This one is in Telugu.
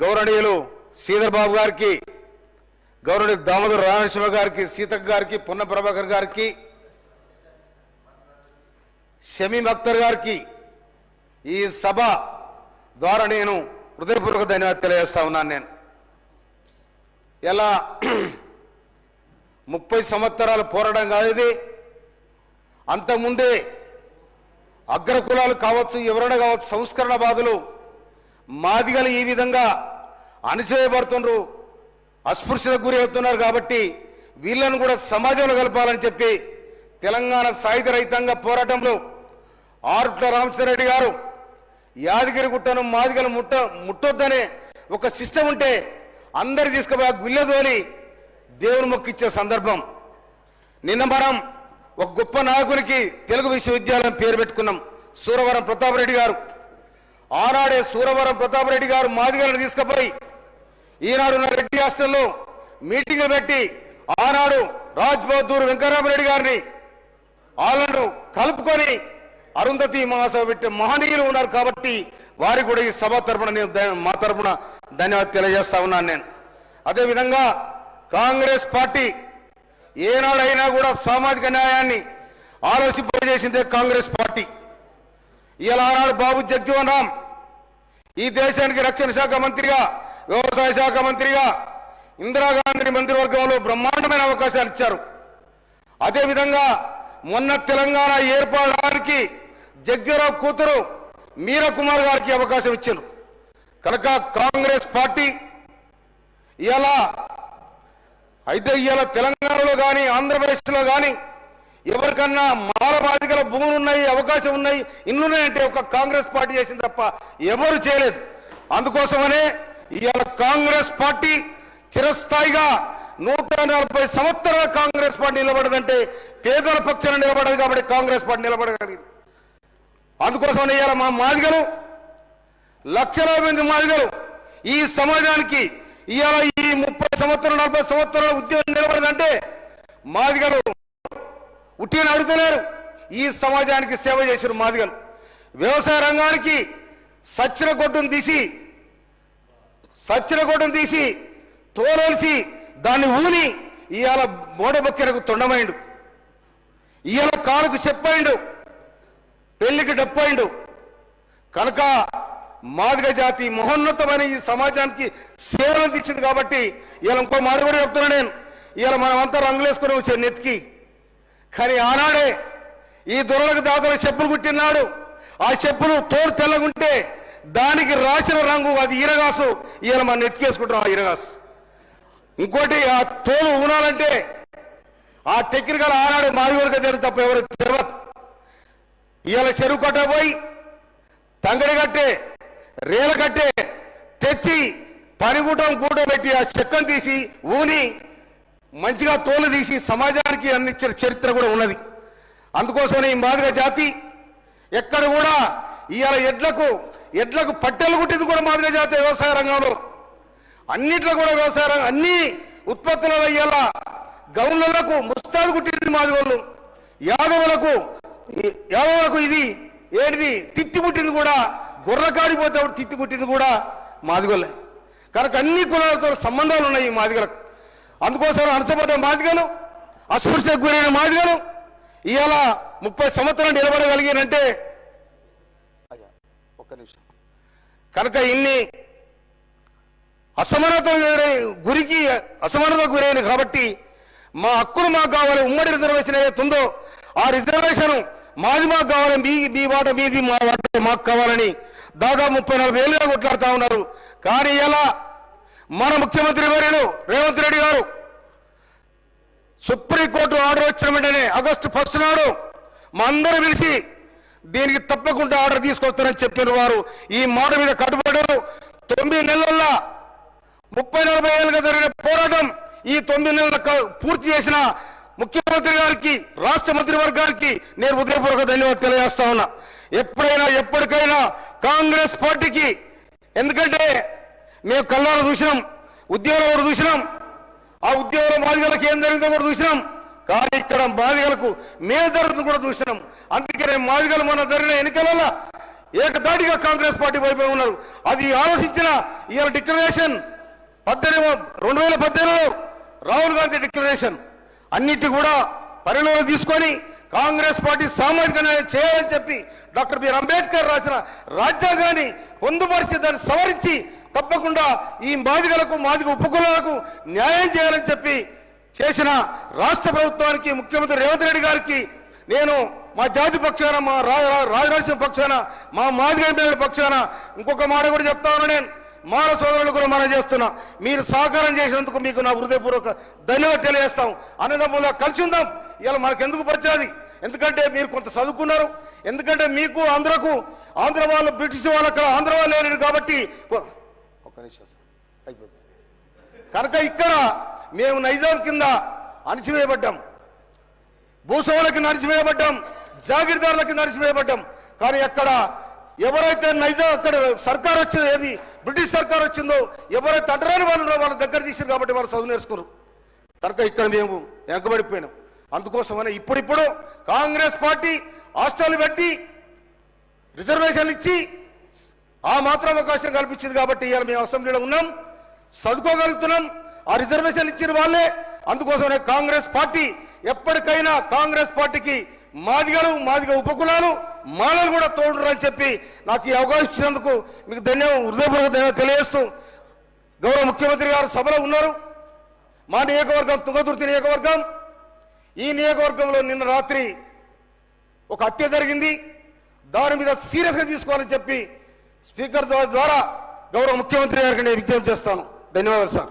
గౌరవనీయులు శ్రీధర్ బాబు గారికి గౌరవనీయులు దామోదర్ రామేశ్వర గారికి సీతక్ గారికి పొన్న ప్రభాకర్ గారికి షమీం అఖ్తర్ గారికి ఈ సభ ద్వారా నేను హృదయపూర్వక ధన్యవాదాలు తెలియజేస్తా ఉన్నాను నేను. ఎలా ముప్పై సంవత్సరాలు పోరాటం కాదు ఇది. అంతకుముందే అగ్రకులాలు కావచ్చు ఎవరైనా కావచ్చు సంస్కరణ బాధలు మాదిగలు ఈ విధంగా అణచివేయబడుతుండ్రు. అస్పృశ్యతకు గురి అవుతున్నారు కాబట్టి వీళ్ళను కూడా సమాజంలో కలపాలని చెప్పి తెలంగాణ సాయుధ రైతాంగ పోరాటంలో ఆరుట్ల రామచంద్రరెడ్డి గారు యాదగిరి గుట్టను మాదిగలు ముట్ట ముట్టొద్దనే ఒక సిస్టమ్ ఉంటే అందరు తీసుకుపోయి ఆ గుల్లెదోలి దేవుని మొక్కిచ్చే సందర్భం. నిన్న మనం ఒక గొప్ప నాయకునికి తెలుగు విశ్వవిద్యాలయం పేరు పెట్టుకున్నాం సూరవరం ప్రతాపరెడ్డి గారు. ఆనాడే సూరవరం ప్రతాపరెడ్డి గారు మాదిగలను తీసుకుపోయి ఈనాడు ఉన్న రెడ్డి హాస్టల్లో మీటింగ్లు పెట్టి ఆనాడు రాజ్ బహదూర్ వెంకటరామరెడ్డి గారిని వాళ్ళను కలుపుకొని అరుంధతి మహాసభ పెట్టే మహనీయులు ఉన్నారు కాబట్టి వారికి కూడా ఈ సభ తరపున నేను మా తరపున ధన్యవాదాలు తెలియజేస్తా ఉన్నాను నేను. అదేవిధంగా కాంగ్రెస్ పార్టీ ఏనాడైనా కూడా సామాజిక న్యాయాన్ని ఆలోచింపజేసిందే కాంగ్రెస్ పార్టీ. ఇలా ఆనాడు బాబు జగ్జీవన్ రామ్ ఈ దేశానికి రక్షణ శాఖ మంత్రిగా వ్యవసాయ శాఖ మంత్రిగా ఇందిరాగాంధీ మంత్రివర్గంలో బ్రహ్మాండమైన అవకాశాలు ఇచ్చారు. అదేవిధంగా మొన్న తెలంగాణ ఏర్పడడానికి జగ్జీరావు కూతురు మీరా కుమార్ గారికి అవకాశం ఇచ్చారు. కనుక కాంగ్రెస్ పార్టీ ఇలా అయితే ఇవాళ తెలంగాణలో కానీ ఆంధ్రప్రదేశ్లో కానీ ఎవరికన్నా మాలబాధికల భూములు ఉన్నాయి అవకాశం ఉన్నాయి ఇన్నున్నాయంటే ఒక కాంగ్రెస్ పార్టీ చేసింది తప్ప ఎవరు చేయలేదు. అందుకోసమనే ఇవాళ కాంగ్రెస్ పార్టీ చిరస్థాయిగా నూట నలభై సంవత్సరాల కాంగ్రెస్ పార్టీ నిలబడదంటే పేదల పక్షాన నిలబడదు కాబట్టి కాంగ్రెస్ పార్టీ నిలబడగలిగింది. అందుకోసం ఇవాళ మా మాదిగలు లక్షల మంది మాదిగలు ఈ సమాజానికి ఇవాళ ఈ ముప్పై సంవత్సరాలు నలభై సంవత్సరాల ఉద్యోగం నిలబడదంటే మాదిగలు ఉట్టిన అడుగుతలేరు. ఈ సమాజానికి సేవ చేసిన మాదిగలు. వ్యవసాయ రంగానికి సచ్చిన గొడ్డును తీసి సచ్చిన తీసి తోలొలిసి దాన్ని ఊని ఇవాళ మోడబొక్కెరకు తొండమైండు. ఇవాళ కాలుకు చెప్పైండు. పెళ్ళికి డప్పైండు. కనుక మాదిగ జాతి మహోన్నతమైన ఈ సమాజానికి సేవలు తెచ్చింది కాబట్టి ఇలా ఇంకో మాట కూడా చెప్తున్నా నేను. ఇవాళ మనం అంతా రంగులేసుకుని వచ్చాను నెత్తికి. కానీ ఆనాడే ఈ దొరలకు దాతలు చెప్పులు కుట్టినాడు. ఆ చెప్పులు తోడు తెల్లగుంటే దానికి రాసిన రంగు అది ఈరగాసు ఇవాళ మనం నెత్తికేసుకుంటాం ఆ ఈరగాసు ఇంకోటి ఆ తోలు ఊనాలంటే ఆ టెక్నికల్ ఆనాడు మాది వరకు తెలియదు తప్ప ఎవరు తెలియదు. ఇవాళ చెరువు కట్ట పోయి తంగడి కట్టే రేల కట్టే తెచ్చి పనిగూటం కూడబెట్టి ఆ చెక్కను తీసి ఊని మంచిగా తోలు తీసి సమాజానికి అందించిన చరిత్ర కూడా ఉన్నది. అందుకోసమనే ఈ మాదిగ జాతి ఎక్కడ కూడా ఇవాళ ఎడ్లకు ఎడ్లకు పట్టెలు కుట్టింది కూడా మాదిగ జాతి వ్యవసాయ రంగంలో. అన్నిట్లో కూడా వ్యవసాయ రంగం అన్ని ఉత్పత్తులలో అయ్యేలా గౌన్లకు ముస్తాదు కుట్టింది మాదిగోళ్ళు యాదవులకు యాదవులకు ఇది ఏంటిది? తిత్తి పుట్టింది కూడా గుర్రకాడిపోతే తిత్తి పుట్టింది కూడా మాదిగోళ్ళే కనుక అన్ని కులాలతో సంబంధాలు ఉన్నాయి ఈ మాదిగలకు అందుకోసం అనసపడ్డ మాదిగలు అస్పృశ్యకు గురైన మాదిగలు ఇవాళ ముప్పై సంవత్సరాలు నిలబడగలిగారంటే ఒక్క నిమిషం. కనుక ఇన్ని అసమానత గురికి అసమానత గురైన కాబట్టి మా హక్కులు మాకు కావాలి ఉమ్మడి రిజర్వేషన్ ఏదైతే ఉందో ఆ రిజర్వేషన్ మాది మాకు కావాలి మీ మీ వాట మీది మా వాట మాకు కావాలని దాదాపు ముప్పై నలభై ఏళ్ళుగా కొట్లాడుతూ ఉన్నారు. కానీ ఎలా? మన ముఖ్యమంత్రి వర్యులు రేవంత్ రెడ్డి గారు సుప్రీంకోర్టు ఆర్డర్ వచ్చిన వెంటనే ఆగస్టు ఫస్ట్ నాడు మా అందరూ పిలిచి దీనికి తప్పకుండా ఆర్డర్ తీసుకొస్తారని చెప్పిన వారు ఈ మాట మీద కట్టుబడారు తొమ్మిది నెలల్లో ముప్పై నలభై ఏళ్ళుగా జరిగిన పోరాటం ఈ తొమ్మిది నెలల పూర్తి చేసిన ముఖ్యమంత్రి గారికి రాష్ట్ర మంత్రివర్గానికి నేను హృదయపూర్వక ధన్యవాదాలు తెలియజేస్తా ఉన్నా. ఎప్పుడైనా ఎప్పటికైనా కాంగ్రెస్ పార్టీకి ఎందుకంటే మేము కళ్ళారు చూసినాం ఉద్యోగంలో కూడా చూసినాం ఆ ఉద్యోగంలో బాధితులకు ఏం జరిగిందో కూడా చూసినాం. కానీ ఇక్కడ మాదిగలకు మే జరుగుతుంది కూడా చూసినాం. అందుకనే మాదిగలు మన జరిగిన ఎన్నికలలో ఏకదాటిగా కాంగ్రెస్ పార్టీ వైపు ఉన్నారు. అది ఆలోచించిన ఇవాళ డిక్లరేషన్ పద్దెనిమిది రెండు వేల పద్దెనిమిదిలో రాహుల్ గాంధీ డిక్లరేషన్. అన్నిటి కూడా పరిణామం తీసుకొని కాంగ్రెస్ పార్టీ సామాజిక న్యాయం చేయాలని చెప్పి డాక్టర్ బిఆర్ అంబేద్కర్ రాసిన రాజ్యాంగాన్ని పొందుపరిచి దాన్ని సవరించి తప్పకుండా ఈ మాదిగలకు మాదిగ ఉపకులాలకు న్యాయం చేయాలని చెప్పి చేసిన రాష్ట్ర ప్రభుత్వానికి ముఖ్యమంత్రి రేవంత్ రెడ్డి గారికి నేను మా జాతి పక్షాన మా రాజరాజ రా- పక్షాన మా మాదిగ పక్షాన ఇంకొక మాట కూడా చెప్తా ఉన్నా నేను. మాన సోదరులు కూడా మనం చేస్తున్నా. మీరు సహకారం చేసినందుకు మీకు నా హృదయపూర్వక ధన్యవాదాలు తెలియజేస్తాం. అన్నదమ్ములా కలిసి ఉందాం. ఇలా మనకు ఎందుకు పరిచయాది ఎందుకంటే మీరు కొంత చదువుకున్నారు. ఎందుకంటే మీకు ఆంధ్రకు ఆంధ్ర వాళ్ళు బ్రిటిష్ వాళ్ళు అక్కడ ఆంధ్ర వాళ్ళు లేరు కాబట్టి. ఒక్క నిమిషం అయిపోయింది. కనుక ఇక్కడ మేము నైజాం కింద అణిచివేయబడ్డాం. భూస్వాములకి నడిచివేయబడ్డాం. జాగీర్దారులకి నడిచివేయబడ్డాం. కానీ అక్కడ ఎవరైతే నైజాం అక్కడ సర్కార్ వచ్చిందో ఏది బ్రిటిష్ సర్కార్ వచ్చిందో ఎవరైతే అడ్డరాని వాళ్ళు వాళ్ళ దగ్గర తీసారు కాబట్టి వాళ్ళు చదువు నేర్చుకున్నారు. కనుక ఇక్కడ మేము వెనకబడిపోయినాం. అందుకోసమనే ఇప్పుడిప్పుడు కాంగ్రెస్ పార్టీ హాస్టల్ పెట్టి రిజర్వేషన్లు ఇచ్చి ఆ మాత్రం అవకాశం కల్పించింది కాబట్టి ఇవాళ మేము అసెంబ్లీలో ఉన్నాం. చదువుకోగలుగుతున్నాం. ఆ రిజర్వేషన్ ఇచ్చిన వాళ్ళే. అందుకోసమే కాంగ్రెస్ పార్టీ ఎప్పటికైనా కాంగ్రెస్ పార్టీకి మాదిగలు మాదిగ ఉపకులాలు మాలలు కూడా తోడురు అని చెప్పి నాకు ఈ అవకాశం ఇచ్చినందుకు మీకు ధన్యవాదం హృదయపూర్వక ధన్యవాదాలు తెలియజేస్తూ గౌరవ ముఖ్యమంత్రి గారు సభలో ఉన్నారు. మా నియోజకవర్గం తుంగతుర్తి నియోజకవర్గం. ఈ నియోజకవర్గంలో నిన్న రాత్రి ఒక హత్య జరిగింది. దాని మీద సీరియస్గా తీసుకోవాలని చెప్పి స్పీకర్ ద్వారా గౌరవ ముఖ్యమంత్రి గారికి నేను విజ్ఞప్తి చేస్తాను. ధన్యవాదాలు సార్.